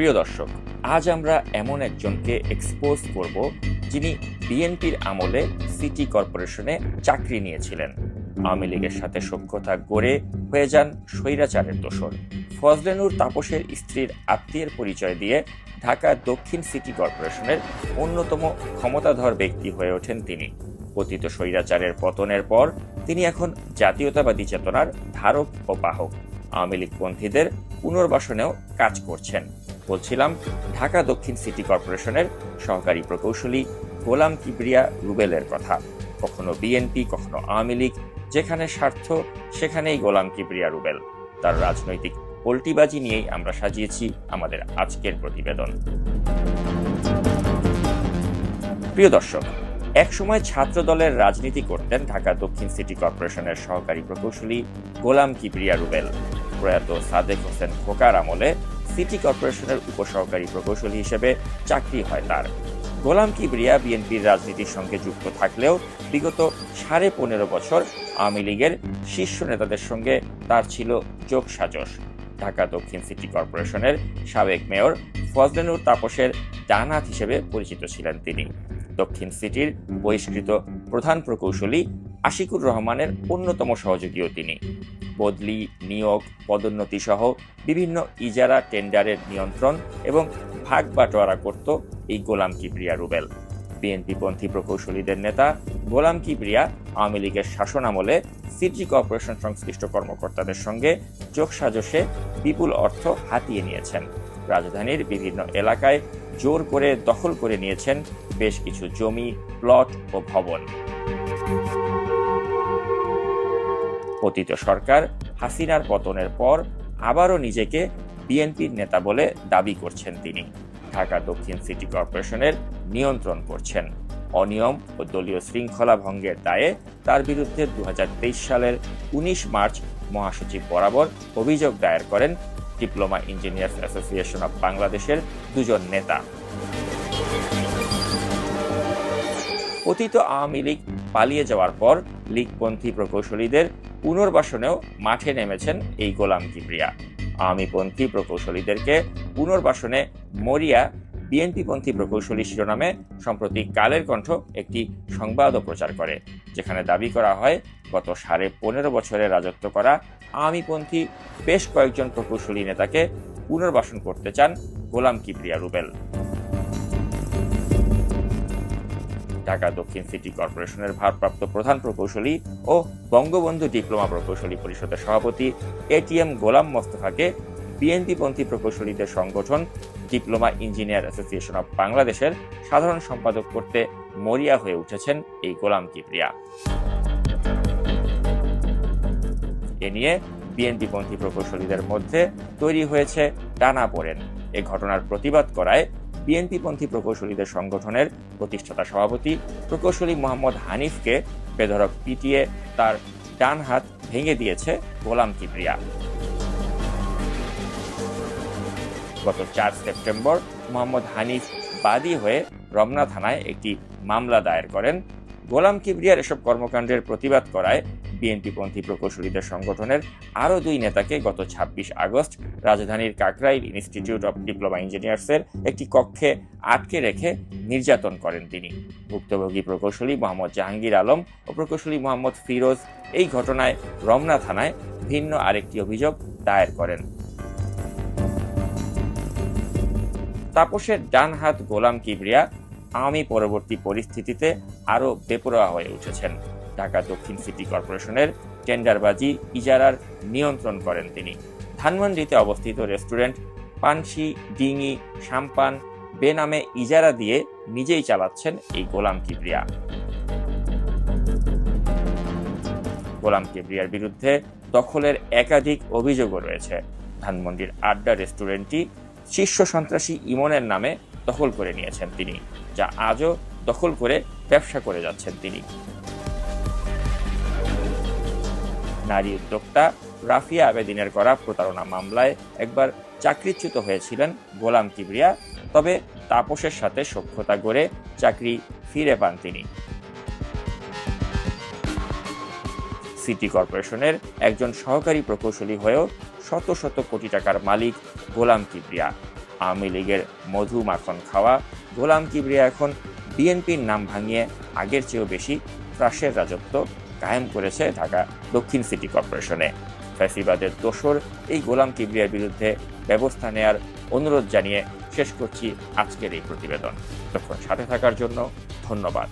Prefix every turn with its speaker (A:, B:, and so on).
A: প্রিয় দর্শক, আজ আমরা এমন একজনকে এক্সপোজ করব যিনি বিএনপির আমলে সিটি কর্পোরেশনে চাকরি নিয়েছিলেন। আওয়ামী লীগের সাথে সখ্যতা গড়ে হয়ে যান স্বৈরাচারের দোসর ফজলেনুর তাপসের স্ত্রীর আত্মীয়ের পরিচয় দিয়ে ঢাকা দক্ষিণ সিটি কর্পোরেশনের অন্যতম ক্ষমতাধর ব্যক্তি হয়ে ওঠেন তিনি। পতিত স্বৈরাচারের পতনের পর তিনি এখন জাতীয়তাবাদী চেতনার ধারক ও বাহক। আওয়ামী লীগপন্থীদের পুনর্বাসনেও কাজ করছেন। বলছিলাম, ঢাকা দক্ষিণ সিটি কর্পোরেশনের সহকারী প্রকৌশলী গোলাম কিবরিয়া রুবেলের কথা। কখনো বিএনপি কখনো আওয়ামী লীগ, যেখানে স্বার্থ, সেখানেই গোলাম কিবরিয়া রুবেল। তার রাজনৈতিক পোল্টিবাজি নিয়েই আমরা সাজিয়েছি আমাদের আজকের প্রতিবেদন। প্রিয় দর্শক, একসময় ছাত্র দলের রাজনীতি করতেন ঢাকা দক্ষিণ সিটি কর্পোরেশনের সহকারী প্রকৌশলী গোলাম কিবরিয়া রুবেল। প্রয়াত সাদেক হোসেন খোকার আমলে সিটি কর্পোরেশনের উপসহকারী প্রকৌশলী হিসেবে চাকরি হয় তার। গোলাম কিবরিয়া বিএনপির রাজনীতির সঙ্গে যুক্ত থাকলেও বিগত সাড়ে পনেরো বছর আওয়ামী লীগের শীর্ষ নেতাদের সঙ্গে তার ছিল যোগ সাজস ঢাকা দক্ষিণ সিটি কর্পোরেশনের সাবেক মেয়র ফজলেনুর তাপসের ডানহাত হিসেবে পরিচিত ছিলেন তিনি। দক্ষিণ সিটির বহিষ্কৃত প্রধান প্রকৌশলী আশিকুর রহমানের অন্যতম সহযোগীও তিনি। বদলি, নিয়োগ পদোন্নতি সহ বিভিন্ন ইজারা টেন্ডারের নিয়ন্ত্রণ এবং ভাগ বাটোয়ারা করত এই গোলাম কিবরিয়া রুবেল। বিএনপিপন্থী প্রকৌশলীদের নেতা গোলাম কিবরিয়া আওয়ামী লীগের শাসন আমলে সিটি কর্পোরেশন সংশ্লিষ্ট কর্মকর্তাদের সঙ্গে সাজসে বিপুল অর্থ হাতিয়ে নিয়েছেন। রাজধানীর বিভিন্ন এলাকায় জোর করে দখল করে নিয়েছেন বেশ কিছু জমি, প্লট ও ভবন। পতিত সরকার হাসিনার পতনের পর আবারও নিজেকে বিএনপির নেতা বলে দাবি করছেন তিনি। ঢাকা দক্ষিণ সিটি কর্পোরেশনের নিয়ন্ত্রণ করছেন। অনিয়ম ও দলীয় শৃঙ্খলা ভঙ্গের দায়ে তার বিরুদ্ধে দু হাজার তেইশ সালের উনিশ মার্চ মহাসচিব বরাবর অভিযোগ দায়ের করেন ডিপ্লোমা ইঞ্জিনিয়ার্স অ্যাসোসিয়েশন অব বাংলাদেশের দুজন নেতা। পতিত আওয়ামী লীগ পালিয়ে যাওয়ার পর লীগপন্থী প্রকৌশলীদের পুনর্বাসনেও মাঠে নেমেছেন এই গোলাম কিবরিয়া আওয়ামীপন্থী প্রকৌশলীদেরকে পুনর্বাসনে মরিয়া বিএনপিপন্থী প্রকৌশলী শিরোনামে সম্প্রতি কালের কণ্ঠ একটি সংবাদও প্রচার করে, যেখানে দাবি করা হয়, গত সাড়ে পনেরো বছরে রাজত্ব করা আওয়ামীপন্থী বেশ কয়েকজন প্রকৌশলী নেতাকে পুনর্বাসন করতে চান গোলাম কিবরিয়া রুবেল। ঢাকা দক্ষিণ সিটি কর্পোরেশনের ভারপ্রাপ্ত প্রধান প্রকৌশলী ও বঙ্গবন্ধু ডিপ্লোমা প্রকৌশলী পরিষদের সভাপতি এটিএম গোলাম মোস্তফাকে বিএনপিপন্থী প্রকৌশলীদের সংগঠন ডিপ্লোমা ইঞ্জিনিয়ার অ্যাসোসিয়েশন অব বাংলাদেশের সাধারণ সম্পাদক করতে মরিয়া হয়ে উঠেছেন এই গোলাম কিবরিয়া। এ নিয়ে বিএনপিপন্থী প্রকৌশলীদের মধ্যে তৈরি হয়েছে টানা পড়েন। এ ঘটনার প্রতিবাদ করায় বিএনপিপন্থী প্রকৌশলীদের সংগঠনের প্রতিষ্ঠাতা সভাপতি প্রকৌশলী মোহাম্মদ হানিফকে বেধরক পিটিয়ে তার ডান হাত ভেঙে দিয়েছে গোলাম কিবরিয়া। গত চার সেপ্টেম্বর মোহাম্মদ হানিফ বাদী হয়ে রমনা থানায় একটি মামলা দায়ের করেন গোলাম কিবরিয়ার এসব কর্মকাণ্ডের প্রতিবাদ করায় বিএনপিপন্থী প্রকৌশলীদের সংগঠনের আরও দুই নেতাকে গত ছাব্বিশ আগস্ট রাজধানীর কাকরাইল ইনস্টিটিউট অব ডিপ্লোমা ইঞ্জিনিয়ার্সের একটি কক্ষে আটকে রেখে নির্যাতন করেন তিনি। ভুক্তভোগী প্রকৌশলী মোহাম্মদ জাহাঙ্গীর আলম ও প্রকৌশলী মোহাম্মদ ফিরোজ এই ঘটনায় রমনা থানায় ভিন্ন আরেকটি অভিযোগ দায়ের করেন। তাপসের ডান হাত গোলাম কিবরিয়া আওয়ামী পরবর্তী পরিস্থিতিতে আরও বেপরোয়া হয়ে উঠেছেন। ঢাকা দক্ষিণ সিটি কর্পোরেশনের টেন্ডারবাজি ইজারার নিয়ন্ত্রণ করেন তিনি। ধানমন্ডিতে অবস্থিত রেস্টুরেন্ট পানসি, ডিঙি সাম্পান বেনামে ইজারা দিয়ে নিজেই চালাচ্ছেন এই গোলাম কিবরিয়া। গোলাম কিবরিয়ার বিরুদ্ধে দখলের একাধিক অভিযোগও রয়েছে। ধানমন্ডির আড্ডা রেস্টুরেন্টটি শীর্ষ সন্ত্রাসী ইমনের নামে দখল করে নিয়েছেন তিনি, যা আজও দখল করে ব্যবসা করে যাচ্ছেন তিনি। নারী উদ্যোক্তা রাফিয়া আবেদিনের করা প্রতারণা মামলায় একবার চাকরিচ্যুত হয়েছিলেন গোলাম কিবরিয়া, তবে তাপসের সাথে সখ্যতা গড়ে চাকরি ফিরে পান তিনি। সিটি কর্পোরেশনের একজন সহকারী প্রকৌশলী হয়েও শত শত কোটি টাকার মালিক গোলাম কিবরিয়া। আওয়ামী লীগের মধু মাখন খাওয়া গোলাম কিবরিয়া এখন বিএনপির নাম ভাঙিয়ে আগের চেয়েও বেশি ত্রাসের রাজত্ব কায়েম করেছে ঢাকা দক্ষিণ সিটি কর্পোরেশনে। ফ্যাসিবাদের দোসর এই গোলাম কিবরিয়ার বিরুদ্ধে ব্যবস্থা নেয়ার অনুরোধ জানিয়ে শেষ করছি আজকের এই প্রতিবেদন। তখন সাথে থাকার জন্য ধন্যবাদ।